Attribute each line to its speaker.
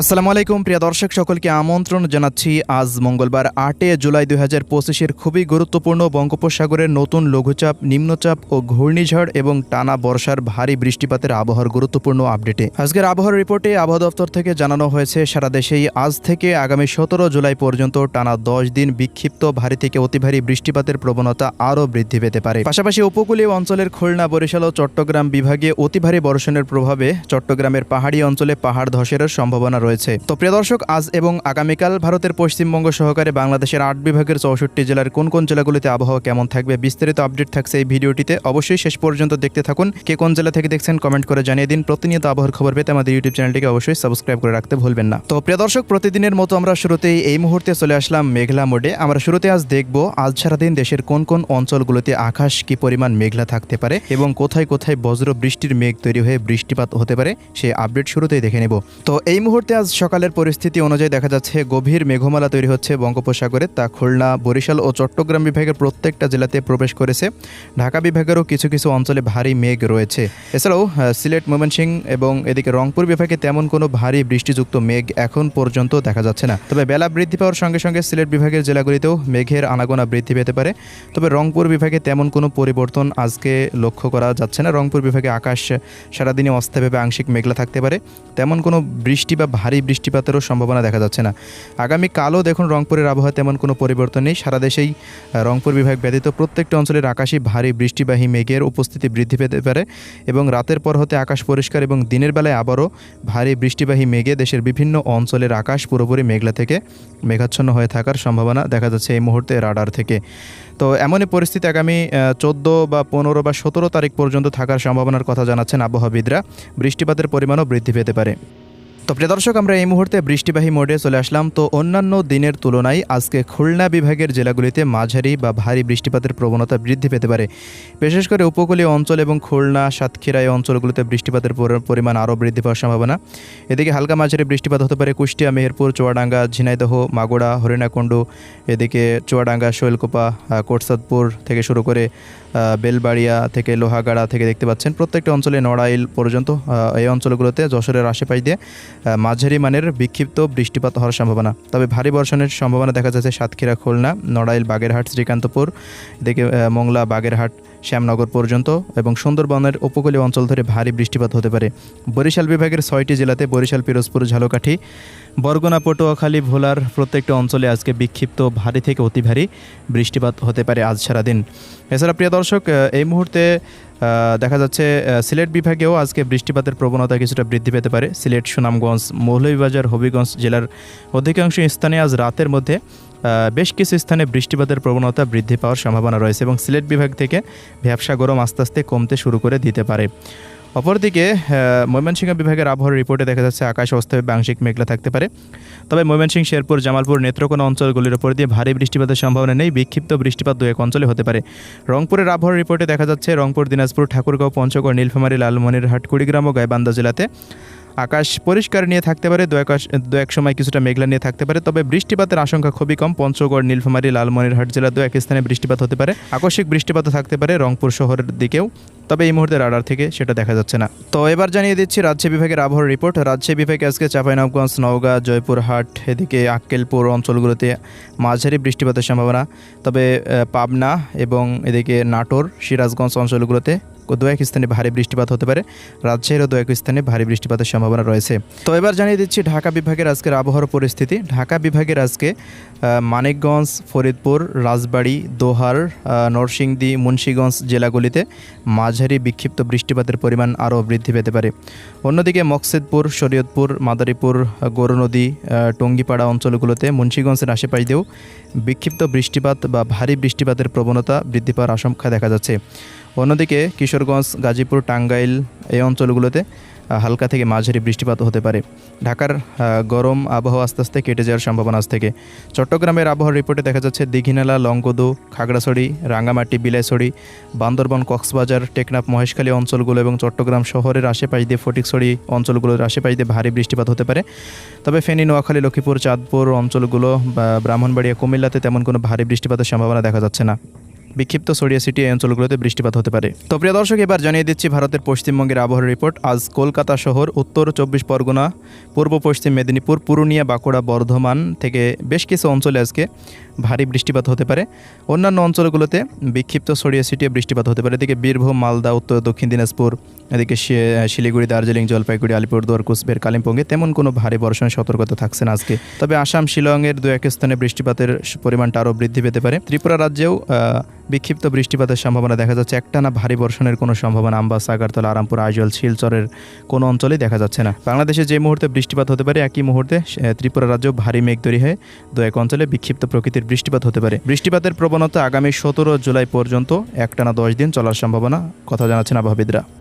Speaker 1: আসসালামু আলাইকুম, প্রিয় দর্শক, সকলকে আমন্ত্রণ জানাচ্ছি আজ মঙ্গলবার আটে জুলাই দুই হাজার পঁচিশের খুবই গুরুত্বপূর্ণ বঙ্গোপসাগরের নতুন লঘুচাপ, নিম্নচাপ ও ঘূর্ণিঝড় এবং টানা বর্ষার ভারী বৃষ্টিপাতের আবহাওয়ার গুরুত্বপূর্ণ আপডেটে। আজকের আবহাওয়ার রিপোর্টে আবহাওয়া দপ্তর থেকে জানানো হয়েছে, সারা দেশেই আজ থেকে আগামী সতেরো জুলাই পর্যন্ত টানা দশ দিন বিক্ষিপ্ত ভারী থেকে অতি ভারী বৃষ্টিপাতের প্রবণতা আরও বৃদ্ধি পেতে পারে। পাশাপাশি উপকূলীয় অঞ্চলের খুলনা, বরিশাল ও চট্টগ্রাম বিভাগে অতি ভারী বর্ষণের প্রভাবে চট্টগ্রামের পাহাড়ি অঞ্চলে পাহাড় ধসের সম্ভাবনা রয়েছে। তো প্রিয় দর্শক, আজ এবং আগামীকাল ভারতের পশ্চিমবঙ্গ সহকারে বাংলাদেশের আট বিভাগের চৌষট্টি জেলার কোন কোন জেলাগুলিতে আবহাওয়া কেমন থাকবে বিস্তারিত আপডেট থাকছে এই ভিডিওটিতে। অবশ্যই শেষ পর্যন্ত দেখতে থাকুন। কে কোন জেলা থেকে দেখছেন কমেন্ট করে জানিয়ে দিন। প্রতিনিয়ত আবহাওয়ার খবর পেতে আমাদের ইউটিউব চ্যানেলটিকে অবশ্যই সাবস্ক্রাইব করে রাখতে ভুলবেন না। তো প্রিয় দর্শক, প্রতিদিনের মতো আমরা শুরুতেই এই মুহূর্তে চলে আসলাম মেঘলা মোডে। আমরা শুরুতে আজ দেখব আজ সারাদিন দেশের কোন কোন অঞ্চলগুলোতে আকাশ কি পরিমাণ মেঘলা থাকতে পারে এবং কোথায় কোথায় বজ্র বৃষ্টির মেঘ তৈরি হয়ে বৃষ্টিপাত হতে পারে সেই আপডেট শুরুতেই দেখে নেব। তো এই মুহূর্তে আজ সকালের পরিস্থিতি অনুযায়ী দেখা যাচ্ছে, গভীর মেঘমালা তৈরি হচ্ছে বঙ্গোপসাগরে। তা খুলনা, বরিশাল ও চট্টগ্রাম বিভাগের প্রত্যেকটা জেলাতে প্রবেশ করেছে। ঢাকা বিভাগেরও কিছু কিছু অঞ্চলে ভারী মেঘ রয়েছে। এছাড়াও সিলেট, ময়মনসিংহ এবং এদিকে রংপুর বিভাগে তেমন কোনো ভারী বৃষ্টিযুক্ত মেঘ এখন পর্যন্ত দেখা যাচ্ছে না। তবে বেলা বৃদ্ধি পাওয়ার সঙ্গে সঙ্গে সিলেট বিভাগের জেলাগুলিতেও মেঘের আনাগোনা বৃদ্ধি পেতে পারে। তবে রংপুর বিভাগে তেমন কোনো পরিবর্তন আজকে লক্ষ্য করা যাচ্ছে না। রংপুর বিভাগে আকাশ সারাদিনে অস্থায়ীভাবে আংশিক মেঘলা থাকতে পারে। তেমন কোনো বৃষ্টি বা ভারী বৃষ্টিপাতেরও সম্ভাবনা দেখা যাচ্ছে না। আগামী কালও দেখুন রংপুরের আবহাওয়া তেমন কোনো পরিবর্তন নেই। সারা দেশেই রংপুর বিভাগ ব্যতীত প্রত্যেকটা অঞ্চলের আকাশই ভারী বৃষ্টিবাহী মেঘের উপস্থিতি বৃদ্ধি পেতে পারে এবং রাতের পর হতে আকাশ পরিষ্কার এবং দিনের বেলায় আবারও ভারী বৃষ্টিবাহী মেঘে দেশের বিভিন্ন অঞ্চলের আকাশ পুরোপুরি মেঘলা থেকে মেঘাচ্ছন্ন হয়ে থাকার সম্ভাবনা দেখা যাচ্ছে এই মুহূর্তে রাডার থেকে। তো এমনই পরিস্থিতি আগামী চোদ্দ বা পনেরো বা সতেরো তারিখ পর্যন্ত থাকার সম্ভাবনার কথা জানাচ্ছেন আবহাওয়াবিদরা। বৃষ্টিপাতের পরিমাণও বৃদ্ধি পেতে পারে। তো প্রিয় দর্শক, আমরা এই মুহূর্তে বৃষ্টিবাহী মোডে চলে আসলাম। তো অন্যান্য দিনের তুলনায় আজকে খুলনা বিভাগের জেলাগুলিতে মাঝারি বা ভারী বৃষ্টিপাতের প্রবণতা বৃদ্ধি পেতে পারে। বিশেষ করে উপকূলীয় অঞ্চল এবং খুলনা, সাতক্ষীরা এই অঞ্চলগুলোতে বৃষ্টিপাতের পরিমাণ আরও বৃদ্ধি পাওয়ার সম্ভাবনা। এদিকে হালকা মাঝারি বৃষ্টিপাত হতে পারে কুষ্টিয়া, মেহেরপুর, চুয়াডাঙ্গা, ঝিনাইদহ মাগুড়া হরিণাকুণ্ডু। এদিকে চুয়াডাঙ্গা, শৈলকুপা কোটসাদপুর থেকে শুরু করে বেলবাড়িয়া থেকে লোহাগাড়া থেকে দেখতে পাচ্ছেন। প্রত্যেকটা অঞ্চলে নড়াইল পর্যন্ত এই অঞ্চলগুলোতে যশোরের আশেপাশ দিয়ে মাঝারি মানের বিক্ষিপ্ত বৃষ্টিপাত হওয়ার সম্ভাবনা। তবে ভারী বর্ষণের সম্ভাবনা দেখা যাচ্ছে সাতক্ষীরা, খুলনা, নড়াইল, বাগেরহাট, শ্রীকান্তপুর, এদিকে মোংলা, বাগেরহাট শ্যামনগর পর্যন্ত এবং সুন্দরবনের উপকূলীয় অঞ্চল ধরে ভারী বৃষ্টিপাত হতে পারে। বরিশাল বিভাগের ছয়টি জেলাতে বরিশাল, পিরোজপুর, ঝালকাঠি, বরগুনা, পটুয়াখালী, ভোলার প্রত্যেকটা অঞ্চলে আজকে বিক্ষিপ্ত ভারী থেকে অতি ভারী বৃষ্টিপাত হতে পারে আজ সারাদিন। এছাড়া প্রিয় দর্শক এই মুহূর্তে দেখা যাচ্ছে সিলেট বিভাগেও আজকে বৃষ্টিপাতের প্রবণতা কিছুটা বৃদ্ধি পেতে পারে। সিলেট, সুনামগঞ্জ, মৌলভীবাজার, হবিগঞ্জ জেলার অধিকাংশ স্থানে আজ রাতের মধ্যে বেশ কিছু স্থানে বৃষ্টিপাতের প্রবণতা বৃদ্ধি পাওয়ার সম্ভাবনা রয়েছে এবং সিলেট বিভাগ থেকে ভ্যাবসা গরম আস্তে আস্তে কমতে শুরু করে দিতে পারে। অপরদিকে ময়মনসিংহ বিভাগের আবহাওয়ার রিপোর্টে দেখা যাচ্ছে আকাশ অস্থায়ী আংশিক মেঘলা থাকতে পারে। তবে ময়মনসিংহ, শেরপুর, জামালপুর নেত্রকোনা অঞ্চলগুলির উপর দিয়ে ভারী বৃষ্টিপাতের সম্ভাবনা নেই। বিক্ষিপ্ত বৃষ্টিপাত দু এক অঞ্চলে হতে পারে। রংপুরের আবহাওয়ার রিপোর্টে দেখা যাচ্ছে, রংপুর, দিনাজপুর, ঠাকুরগাঁও, পঞ্চগড়, নীলফামারী, লালমনিরহাট, কুড়িগ্রাম ও গাইবান্ধা জেলাতে আকাশ পরিষ্কার নিয়ে থাকতে পারে, দু দু এক সময় কিছুটা মেঘলা নিয়ে থাকতে পারে, তবে বৃষ্টিপাতের আশঙ্কা খুবই কম। পঞ্চগড়, নীলফামারী, লালমনিরহাট জেলা দু এক স্থানে বৃষ্টিপাত হতে পারে। আকস্মিক বৃষ্টিপাতও থাকতে পারে রংপুর শহরের দিকেও, তবে এই মুহূর্তে রাডার থেকে সেটা দেখা যাচ্ছে না। তো এবার জানিয়ে দিচ্ছি রাজ্য বিভাগের আবহাওয়ার রিপোর্ট। রাজশাহী বিভাগে আজকে চাঁপাইনবাবগঞ্জ, নওগাঁ, জয়পুরহাট, এদিকে আক্কেলপুর অঞ্চলগুলোতে মাঝারি বৃষ্টিপাতের সম্ভাবনা। তবে পাবনা এবং এদিকে নাটোর, সিরাজগঞ্জ অঞ্চলগুলোতে দু এক স্থানে ভারী বৃষ্টিপাত হতে পারে। রাজশাহীরও দু এক স্থানে ভারী বৃষ্টিপাতের সম্ভাবনা রয়েছে। তো এবার জানিয়ে দিচ্ছি ঢাকা বিভাগের আজকের আবহাওয়ার পরিস্থিতি। ঢাকা বিভাগের আজকে মানিকগঞ্জ, ফরিদপুর, রাজবাড়ি, দোহার নরসিংদী, মুন্সীগঞ্জ জেলাগুলিতে মাঝারি বিক্ষিপ্ত বৃষ্টিপাতের পরিমাণ আরও বৃদ্ধি পেতে পারে। অন্যদিকে মকসেদপুর, শরীয়তপুর, মাদারীপুর, গৌরনদী টঙ্গিপাড়া অঞ্চলগুলোতে মুন্সীগঞ্জের আশেপাশ দিয়েও বিক্ষিপ্ত বৃষ্টিপাত বা ভারী বৃষ্টিপাতের প্রবণতা বৃদ্ধি পাওয়ার আশঙ্কা দেখা যাচ্ছে। অন্যদিকে কিশোরগঞ্জ, গাজীপুর, টাঙ্গাইল এই অঞ্চলগুলোতে হালকা থেকে মাঝারি বৃষ্টিপাত হতে পারে। ঢাকার গরম আবহাওয়া আস্তে আস্তে কেটে যাওয়ার সম্ভাবনা আজ থেকে। চট্টগ্রামের আবহাওয়ার রিপোর্টে দেখা যাচ্ছে, দীঘিনালা, লংগদু, খাগড়াছড়ি, রাঙ্গামাটি, বিলাইছড়ি, বান্দরবন, কক্সবাজার, টেকনাফ, মহেশখালী অঞ্চলগুলো এবং চট্টগ্রাম শহরের আশেপাশ দিয়ে ফটিকছড়ি অঞ্চলগুলোর আশেপাশ দিয়ে ভারী বৃষ্টিপাত হতে পারে। তবে ফেনী, নোয়াখালী, লক্ষ্মীপুর, চাঁদপুর অঞ্চলগুলো বা ব্রাহ্মণবাড়িয়া, কুমিল্লাতে তেমন কোনো ভারী বৃষ্টিপাতের সম্ভাবনা দেখা যাচ্ছে না। বিক্ষিপ্ত ছড়িয়ে এই অঞ্চলগুলোতে বৃষ্টিপাত হতে পারে। তো প্রিয় দর্শক, এবার জানিয়ে দিচ্ছি ভারতের পশ্চিমবঙ্গের আবহাওয়ার রিপোর্ট আজ কলকাতা শহর, উত্তর চব্বিশ পরগনা, পূর্ব পশ্চিম মেদিনীপুর, পুরুলিয়া, বাঁকুড়া, বর্ধমান থেকে বেশ কিছু অঞ্চলে আজকে ভারী বৃষ্টিপাত হতে পারে। অন্যান্য অঞ্চলগুলোতে বিক্ষিপ্ত ছড়িয়ে ছিটিয়ে বৃষ্টিপাত হতে পারে। এদিকে বীরভূম, মালদা, উত্তর, দক্ষিণ দিনাজপুর এদিকে শিলিগুড়ি, দার্জিলিং, জলপাইগুড়ি, আলিপুরদুয়ার, কুচবিহার, কালিম্পংয়ে তেমন কোনো ভারী বর্ষণের সতর্কতা থাকছে না আজকে। তবে আসাম, শিলংয়ের দু এক স্থানে বৃষ্টিপাতের পরিমাণটা আরও বৃদ্ধি পেতে পারে। ত্রিপুরা রাজ্যেও বিক্ষিপ্ত বৃষ্টিপাতের সম্ভাবনা দেখা যাচ্ছে। একটানা ভারী বর্ষণের কোনো সম্ভাবনা আমবাস আগারতলা আরামপুর, আইজল, শিলচরের কোনো অঞ্চলেই দেখা যাচ্ছে না। বাংলাদেশে যে মুহূর্তে বৃষ্টিপাত হতে পারে, একই মুহূর্তে ত্রিপুরা রাজ্যেও ভারী মেঘ তৈরি হয়ে। দু এক অঞ্চলে বিক্ষিপ্ত প্রকৃতির বৃষ্টিপাত হতে পারে। বৃষ্টিপাতের প্রবণতা আগামী সতেরো জুলাই পর্যন্ত একটানা দশ দিন চলার সম্ভাবনা, কথা জানাচ্ছেন আবহাওয়াবিদরা।